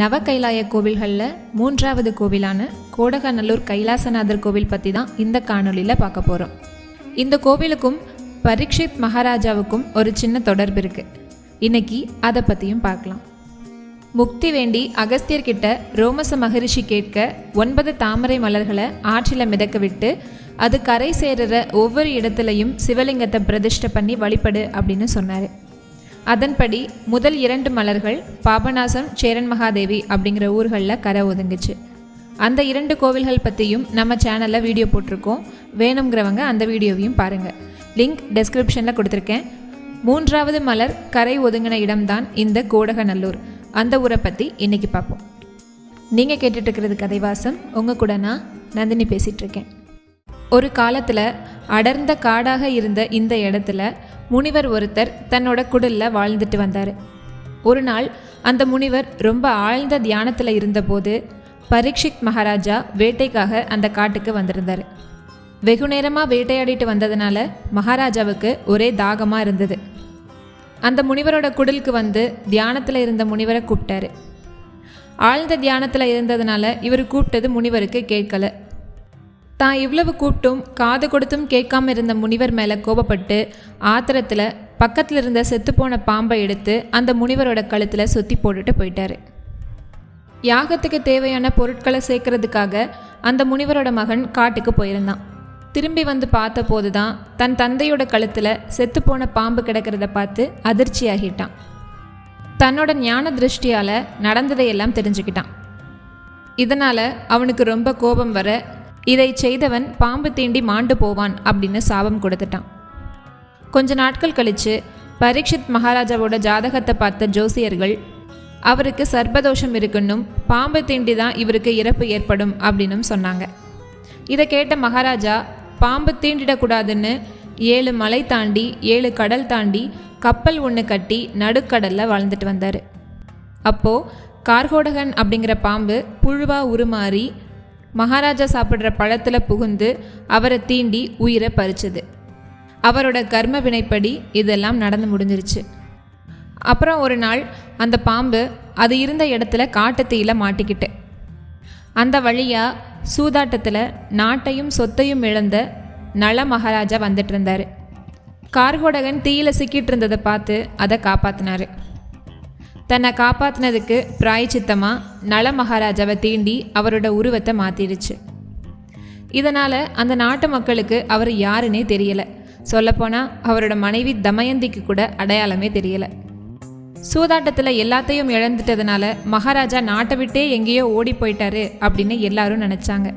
நவ கைலாய கோவில்களில் மூன்றாவது கோவிலான கோடகநல்லூர் கைலாசநாதர் கோவில் பற்றி தான் இந்த காணொளியில் பார்க்க போகிறோம் இந்த கோவிலுக்கும் பரீட்சித் மகாராஜாவுக்கும் ஒரு சின்ன தொடர்பு இருக்குது இன்னைக்கு அதை பற்றியும் பார்க்கலாம். முக்தி வேண்டி அகஸ்தியர்கிட்ட ரோமச மகரிஷி கேட்க ஒன்பது தாமரை மலர்களை ஆற்றில் மிதக்க விட்டு அது கரை சேர்கிற ஒவ்வொரு இடத்துலையும் சிவலிங்கத்தை பிரதிஷ்டை பண்ணி வழிபடு அப்படின்னு சொன்னார். அதன்படி முதல் இரண்டு மலர்கள் பாபநாசம் சேரன் மகாதேவி அப்படிங்கிற ஊர்களில் கரை ஒதுங்குச்சு. அந்த இரண்டு கோவில்கள் பற்றியும் நம்ம சேனலில் வீடியோ போட்டிருக்கோம். வேணுங்கிறவங்க அந்த வீடியோவையும் பாருங்கள் லிங்க் டெஸ்கிரிப்ஷனில் கொடுத்துருக்கேன். மூன்றாவது மலர் கரை ஒதுங்கின இடம்தான் இந்த கோடகநல்லூர். அந்த ஊரை பற்றி இன்னைக்கு பார்ப்போம். நீங்கள் கேட்டுட்ருக்கிறது கதைவாசம். உங்கள் கூட நான் நந்தினி பேசிகிட்ருக்கேன் ஒரு காலத்தில் அடர்ந்த காடாக இருந்த இந்த இடத்துல முனிவர் ஒருத்தர் தன்னோட குடலில் வாழ்ந்துட்டு வந்தார். ஒரு நாள் அந்த முனிவர் ரொம்ப ஆழ்ந்த தியானத்தில் இருந்தபோது பரீட்சித் மகாராஜா வேட்டைக்காக அந்த காட்டுக்கு வந்திருந்தார். வெகு நேரமாக வேட்டையாடிட்டு வந்ததுனால மகாராஜாவுக்கு ஒரே தாகமாக இருந்தது. அந்த முனிவரோட குடலுக்கு வந்து தியானத்தில் இருந்த முனிவரை கூப்பிட்டாரு. ஆழ்ந்த தியானத்தில் இருந்ததுனால இவர் கூப்பிட்டது முனிவருக்கு கேட்கல. தான் இவ்வளவு கூப்பிட்டும் காது கொடுத்தும் கேட்காம இருந்த முனிவர் மேலே கோபப்பட்டு ஆத்திரத்தில் பக்கத்தில் இருந்த செத்துப்போன பாம்பை எடுத்து அந்த முனிவரோட கழுத்தில் சுற்றி போட்டுட்டு போயிட்டாரு. யாகத்துக்கு தேவையான பொருட்களை சேர்க்கறதுக்காக அந்த முனிவரோட மகன் காட்டுக்கு போயிருந்தான். திரும்பி வந்து பார்த்தபோது தான் தன் தந்தையோட கழுத்தில் செத்துப்போன பாம்பு கிடக்கிறத பார்த்து அதிர்ச்சியாகிட்டான். தன்னோட ஞான திருஷ்டியால் நடந்ததையெல்லாம் தெரிஞ்சுக்கிட்டான். இதனால் அவனுக்கு ரொம்ப கோபம் வர இதை செய்தவன் பாம்பு தீண்டி மாண்டு போவான் அப்படின்னு சாபம் கொடுத்துட்டான். கொஞ்ச நாட்கள் கழித்து பரீட்சித் மகாராஜாவோட ஜாதகத்தை பார்த்த ஜோசியர்கள் அவருக்கு சர்ப்பதோஷம் இருக்குன்னும் பாம்பு தீண்டி தான் இவருக்கு இறப்பு ஏற்படும் அப்படின்னும் சொன்னாங்க. இதை கேட்ட மகாராஜா பாம்பு தீண்டிடக்கூடாதுன்னு ஏழு மலை தாண்டி ஏழு கடல் தாண்டி கப்பல் ஒன்று கட்டி நடுக்கடலில் வாழ்ந்துட்டு வந்தார். அப்போது கார்கோடகன் அப்படிங்கிற பாம்பு புழுவாக உருமாறி மகாராஜா சாப்பிட்ற பழத்தில் புகுந்து அவரை தீண்டி உயிரை பறிச்சது. அவரோட கர்ம வினைப்படி இதெல்லாம் நடந்து முடிஞ்சிருச்சு. அப்புறம் ஒரு நாள் அந்த பாம்பு அது இருந்த இடத்துல காட்டுத்தீயில மாட்டிக்கிட்டு. அந்த வழியாக சூதாட்டத்தில் நாட்டையும் சொத்தையும் இழந்த நல மகாராஜா வந்துட்டு இருந்தார். கார்கோடகன் தீயில சிக்கிட்டு இருந்ததை பார்த்து அதை காப்பாத்தினாரு. தன்னை காப்பாத்தினதுக்கு பிராயச்சித்தமாக நல மகாராஜாவை தீண்டி அவரோட உருவத்தை மாற்றிடுச்சு இதனால் அந்த நாட்டு மக்களுக்கு அவர் யாருன்னே தெரியல. சொல்லப்போனால் அவரோட மனைவி தமயந்திக்கு கூட அடையாளமே தெரியல. சூதாட்டத்தில் எல்லாத்தையும் இழந்துட்டதுனால மகாராஜா நாட்டை விட்டே எங்கேயோ ஓடி போயிட்டாரு அப்படின்னு எல்லாரும் நினச்சாங்க.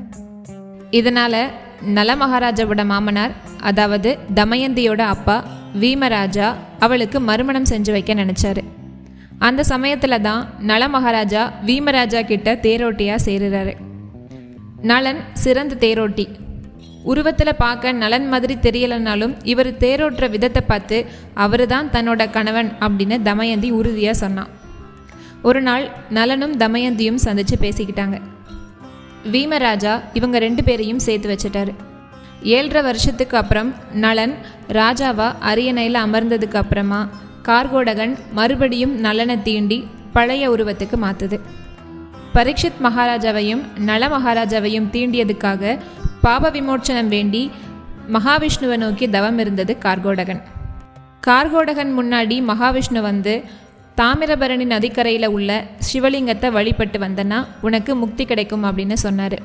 இதனால் நல மகாராஜாவோட மாமனார் அதாவது தமயந்தியோட அப்பா வீமராஜா அவளுக்கு மறுமணம் செஞ்சு வைக்க நினச்சாரு. அந்த சமயத்தில் தான் நல மகாராஜா வீமராஜா கிட்ட தேரோட்டியாக சேருறாரு. நலன் சிறந்த தேரோட்டி. உருவத்தில் பார்க்க நலன் மாதிரி தெரியலைனாலும் இவர் தேரோட்டுற விதத்தை பார்த்து அவர் தான் தன்னோட கணவன் அப்படின்னு தமயந்தி உறுதியாக சொன்னான். ஒரு நாள் நலனும் தமயந்தியும் சந்தித்து பேசிக்கிட்டாங்க. வீமராஜா இவங்க ரெண்டு பேரையும் சேர்த்து வச்சிட்டாரு. ஏழரை வருஷத்துக்கு அப்புறம் நலன் ராஜாவா அரியணையில் அமர்ந்ததுக்கு அப்புறமா கார்கோடகன் மறுபடியும் நலனை தீண்டி பழைய உருவத்துக்கு மாற்றுது பரீட்சித் மகாராஜாவையும் நல மகாராஜாவையும் தீண்டியதுக்காக பாப விமோச்சனம் வேண்டி மகாவிஷ்ணுவை நோக்கி தவம் இருந்தது கார்கோடகன். கார்கோடகன் முன்னாடி மகாவிஷ்ணு வந்து தாமிரபரணி நதிக்கரையில் உள்ள சிவலிங்கத்தை வழிபட்டு வந்தனா உனக்கு முக்தி கிடைக்கும் அப்படின்னு சொன்னார்.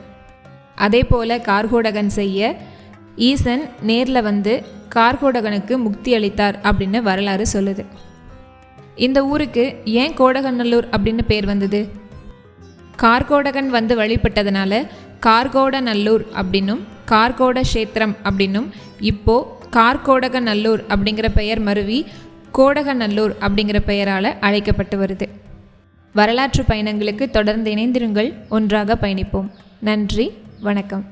அதே போல் கார்கோடகன் செய்ய ஈசன் நேரில் வந்து கார்கோடகனுக்கு முக்தி அளித்தார் அப்படின்னு வரலாறு சொல்லுது. இந்த ஊருக்கு ஏன் கோடகநல்லூர் அப்படின்னு பேர் வந்தது? கார்கோடகன் வந்து வழிபட்டதுனால கார்கோடநல்லூர் அப்படின்னும் கார்கோட கஷேத்திரம் அப்படின்னும் இப்போ கார்கோடகநல்லூர் அப்படிங்கிற பெயர் மருவி கோடகநல்லூர் அப்படிங்கிற பெயரால் அழைக்கப்பட்டு வருது. வரலாற்று பயணங்களுக்கு தொடர்ந்து இணைந்திருங்கள். ஒன்றாக பயணிப்போம். நன்றி. வணக்கம்.